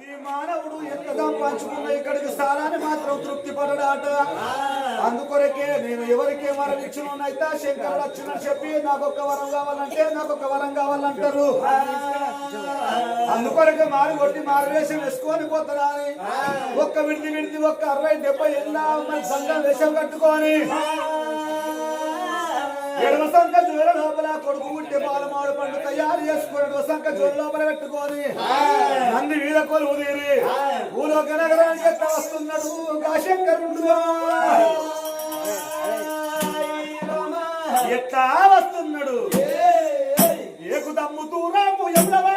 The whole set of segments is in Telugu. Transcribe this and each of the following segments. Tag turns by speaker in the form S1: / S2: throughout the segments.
S1: ఈ మానవుడు ఎంతగా పంచుకున్న ఇక్కడికి స్థానాన్ని మాత్రం తృప్తి పడడాట. అందుకొరకే నేను ఎవరికే వరం ఇచ్చినైతే శంకరుడు వచ్చినని చెప్పి నాకు ఒక వరం కావాలంటే నాకు ఒక వరం కావాలంటారు. అందుకొరకే మారు కొట్టి మారువేషం వేసుకొని పోతారా అని. ఒక్క విడిది విడిది ఒక్క అరవై డెబ్బై ఎల్లా సంఘం వేషం కట్టుకొని. ఎడమ సంఖ జోల లోపల కొడుకు పుట్టి పాలమాడు పండు తయారు చేసుకుని ఎడమ సంఖ జోల లోపల పెట్టుకొని నంది వీర కొలువు తీరి ఊలో కనగరానికి ఎట్లా వస్తున్నాడు కాశంకరుడు ఎట్లా వస్తున్నాడు ఏకు దమ్ము దూరము ఎవడవా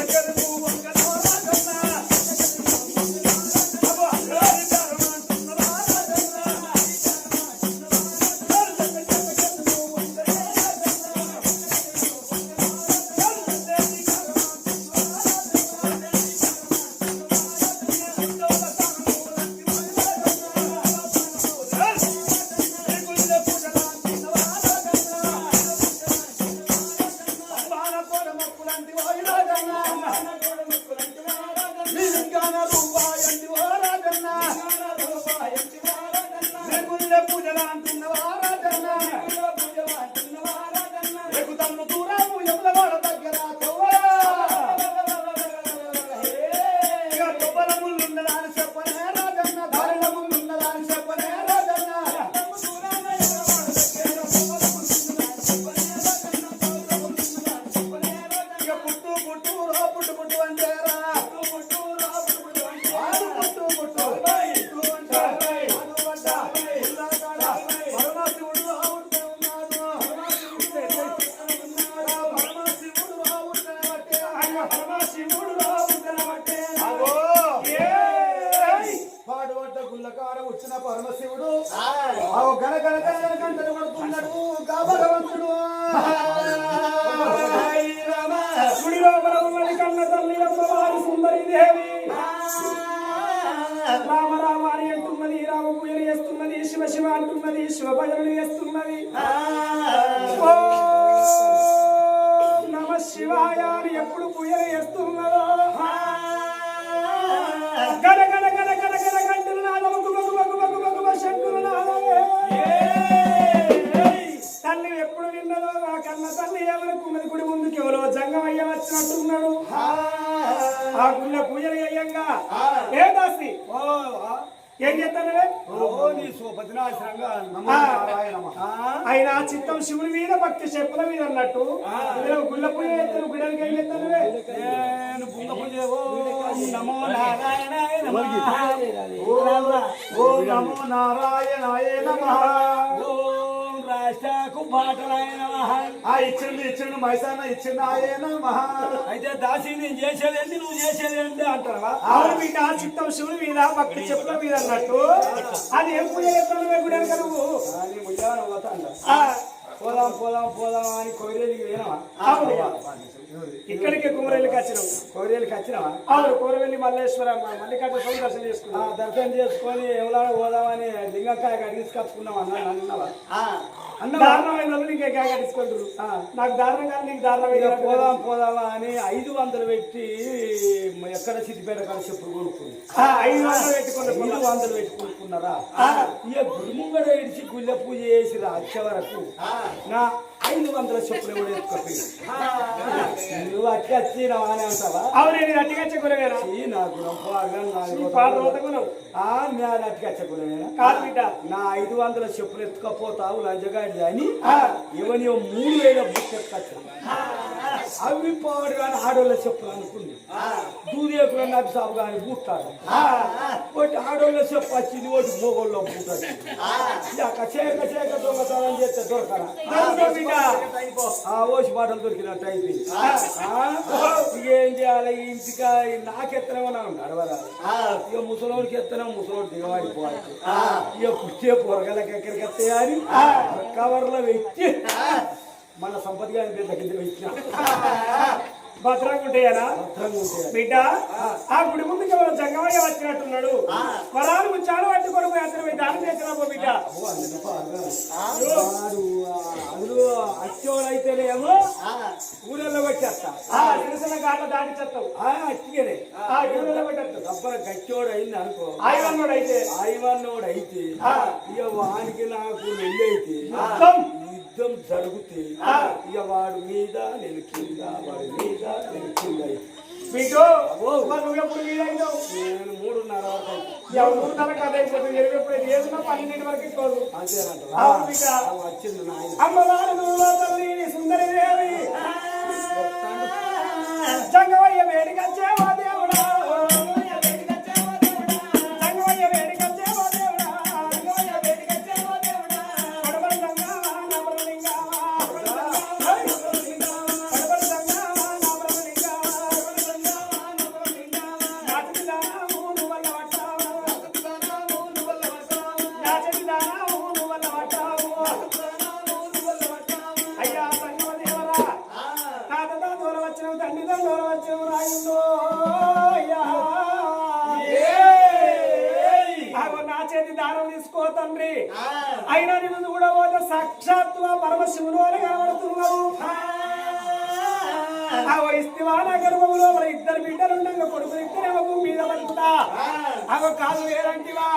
S1: అల్లు పరమశివుడు ఆ గన గన గన గన గంటలు పడుతున్నాడు గా భగవంతుడు
S2: పరమని కన్న తల్లి అమ్మవారి సుందరి దేవి. రామ రామ అని అంటున్నది రామ పూజలు చేస్తున్నది శివ శివ అంటున్నది శివ భజనలు చేస్తున్నది. నమ శివాయ ఎప్పుడు పూజలు ఏ దాసి? ఏం చేస్తానవే ఆయన చిత్తం శివుని మీద భక్తి చెప్పుల మీద అన్నట్టు. గుళ్ళ పూజ చేస్తాను గుడికి ఏం చేస్తానవే?
S1: నమో నారాయణాయ నమః ఓం నమో నారాయణాయ నమః. ఆ ఇచ్చిండు ఇచ్చిండు మైసాన ఇచ్చిండు ఆయే నమః
S3: అయితే దాసి నేను చేసేదేంటి నువ్వు చేసేదేంటి అంటావా?
S2: ఆవిడ బిడ్డ చిత్తం శివుని మీద భక్తి చెప్పుల మీద అన్నట్టు. అది ఏం పూజ చేస్తాను గుడి వెనక నువ్వు?
S3: పోదాం పోదాం పోదాం అని కోరేలికి పోయినావా?
S2: ఇక్కడికి కుమరేళ్ళకి వచ్చినావు.
S3: కోరేలికి వచ్చినావా?
S2: కూరవెల్లి మల్లేశ్వర మల్లికార్జున స్వామి దర్శనం
S3: ఆ
S2: చేసుకున్నావు
S3: దర్శనం చేసుకొని ఎవలాడ పోదామని లింగకాయ కడిగి కప్పుకున్నాం అన్న అన్నవా? అన్నవా
S2: దారుణమైన వాళ్ళు నీకే కాగా తీసుకుంటారు నాకు దారుణం కానీ నీకు దారుణం
S3: ఇక పోదాం పోదామా అని ఐదు వందలు పెట్టి ఎక్కడ సిద్దిపేట కాడ చెప్పులు కొనుక్కుంది
S2: ఐదు వందలు పెట్టుకున్న
S3: ఐదు వందలు పెట్టి కొనుక్కున్నారా ఇక గుడిముంగడ ఇడిచి గుళ్ళ పూజ చేసి వచ్చే వరకు. నా ఐదు వందల చెప్పులు ఎత్తుకపోయి నువ్వు అట్టి అంటావా? నా గుణం ఆ నేను
S2: కాదు బిడ్డ.
S3: ఐదు వందల చెప్పులు ఎత్తుకపోతావు లంచగాడి అని ఇవని మూడు వేల బుక్ ఎత్తుకొచ్చాను అవి పాడు కానీ ఆడోళ్ళ చెప్పులు అనుకుంది దూదేకుల నబి సాబు కానీ బూట్టాడు ఒకటి ఆడోళ్ళ చెప్పు వచ్చింది ఒకటి మోగోళ్ళ బూట ఇక చేక చేక దొంగతనం చేస్తే దొరకరా ఓసి మాటలు దొరికినట్టు అయిపోయింది. ఏం చేయాలి? ఇంటికా? నాకెత్తనమో నాకు నడవరాదు ఇక ముసలోడికి ఎత్తనం ముసలోడు దిగవాడిపోవాలి ఇక పుట్టే పొరగలకి ఎక్కడికి ఎత్తాయని కవర్లో పెట్టి మన సంపద గారి దగ్గర పెట్టిన
S2: భద్రంగా ఉంటాయనా బిడ్డ ఆ. గుడి ముందుకి ఎవరో జంగమయ్య వచ్చినట్టున్నాడు. వరాలు చాలా పట్టి కొడుకు అతను పోయి దానం చేసినా పో బిడ్డ.
S3: అందులో పాల్గొను. వాడు అందులో అచ్చోడు అయితేనేమో ఊళ్ళలో వచ్చేస్తా
S2: ఆ తెలిసిన గాట్ల దాటి చెత్తావు
S3: ఆ అచ్చిగనే
S2: ఆ ఊళ్ళో పెట్టద్దు
S3: దబ్బర గచ్చోడు అయింది అనుకో.
S2: ఆయనోడు అయితే
S3: ఆయవన్నోడు అయితే. ఇక వానికి నాకు వెళ్ళైతే
S2: మొత్తం.
S3: యుద్ధం జరిగితే. ఇక వాడు మీద నేను కింద వాడి మీద నేను కింద నేను మూడున్నర అయితే.
S2: ఎవరు తన కథ తండ్రి అయినా నిన్ను కూడా పోతే సాక్షాత్తుగా పరమశివుడు అని కనబడుతున్నావు ఆగో ఇస్తివాన గర్భంలో మరి ఇద్దరు బిడ్డలుండగా కొడుకు ఇద్దరేమో భూమి మీద బతుకుతా ఆగో కాలు వేరంటివా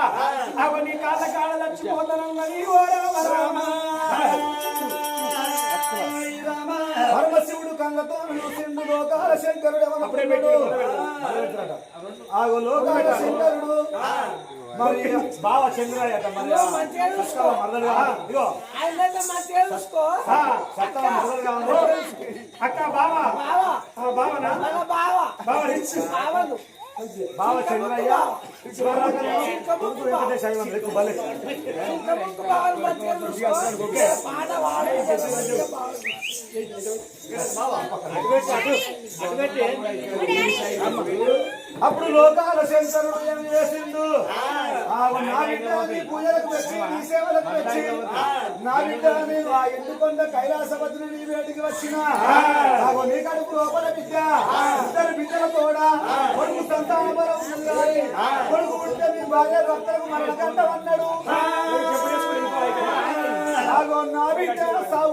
S2: ఆగో నీ కాళ్ళ కాళ్ళ చచ్చిపోతానన్నది ఓ రామ రామ
S1: పరమశివుడు కళ్ళతో చూసిండు లోకాల శంకరుడు
S2: అప్పుడే
S1: ఆగో లోకాల శంకరుడు. మరి బావ చంద్రయ్యట మరి
S2: అక్క బావ. ఆ, బావనా? బావ.
S1: బావ చంద్రయ్య. కొడుకు అప్పుడు లోకాల శంకరుడు ఏం చేసిండు నా బిడ్డని పూజలకు వచ్చి నీ సేవలకు వచ్చి నా బిడ్డని ఆ కైలాసపతిని నీ వేటికి వచ్చిన. నీ కడుపు లోపల బిడ్డ ఇద్దరు బిడ్డల తోడా కొడుకు సంతాన బలం ఉంది కానీ కొడుకు పుడితే మీ భార్య ఆగో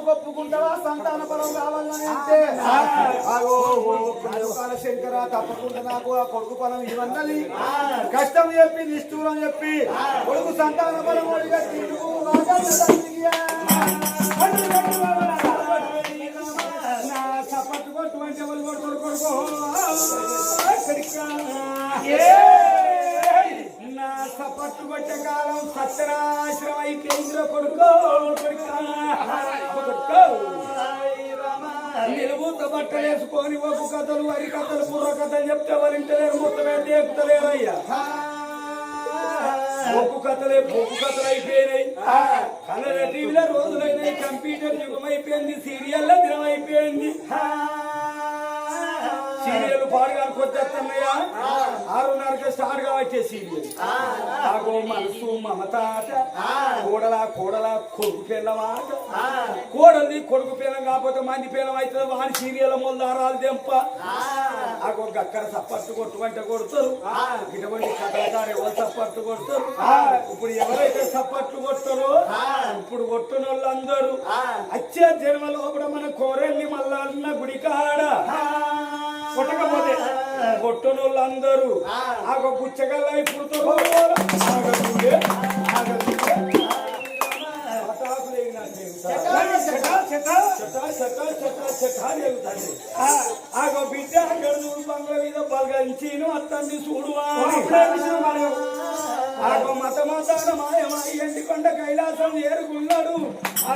S1: సాగు కప్పుకుంటావా సంతాన బలం కావాలని అంటే. శంకర తప్పకుండా నాకు ఆ కొడుకు బలం ఇవన్నది కష్టం చెప్పి నిష్ఠూరం చెప్పి కొడుకు సంతాన బలం ఒడిగా
S2: పట్టుబట్ట కాలం సత్యనాశనం అయిపోయిందిరా కొడుకో. కొడుకా. బట్టలేసుకొని ఒక కథలు వరి కథలు బుర్ర కథలు చెప్తే వారింటలేరు మొత్తమే దేపుతలేరయ్యా ఒప్పు కథలే బొగ్గు కథలు అయిపోయినాయి. కలర్ టీవీలో రోజులైనాయి కంప్యూటర్ యుగం అయిపోయింది సీరియల్ దినం అయిపోయింది సీరియల్ పాడుగా కొట్టేస్తున్నాయా ఆరున్నరకే స్టార్ట్గా వచ్చే సీరియల్. మనసు మమతాట కోడల కోడల కొడుకు పిల్లమాట కోడల్ది కొడుకు పిల్లం కాకపోతే మంది పిల్లం అవుతుంది. వాడి సీరియల్ మొదలారాలు దెంప ఆగో గక్కర సప్పట్టు కొట్టుకుంటే కొడతారు. ఇటువంటి కథలకారు ఎవరు సప్పట్టు కొడతారు? ఇప్పుడు ఎవరైతే సప్పట్లు కొడతారో ఇప్పుడు కొట్టిన వాళ్ళందరూ వచ్చే జన్మ లోపల మన కోరెల్లి మల్లన్న గుడి కొట్టిన వాళ్ళందరూ ఆగో పుచ్చగల్ల ఇప్పుడు ఆగో బిడ్డ గడువు బంగ్ల మీద బలగంచిను అత్తంది చూడు ఆగో మత మతాన మాయమాయి ఎండి కొండ కైలాసం ఏరుకున్నాడు. ఆ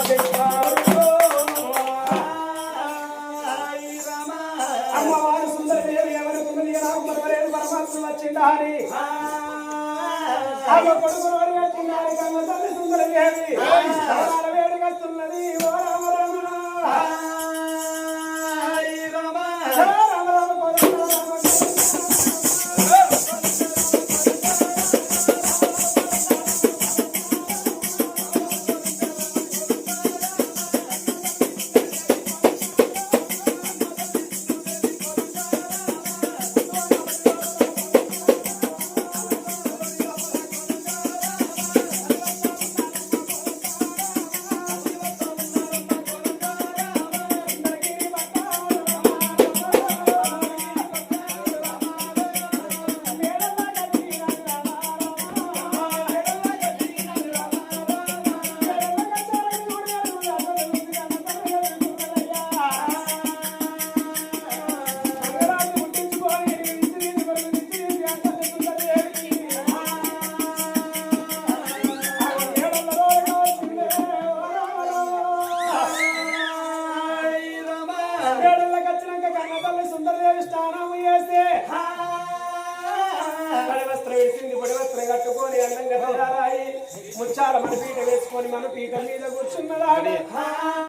S2: పరమాత్మ వచ్చిందా అని ఆగో కొడుకు నోరు పెట్టినాడు కన్న తల్లి సుందరదేవి సరళ ముచ్చాల మనం పీట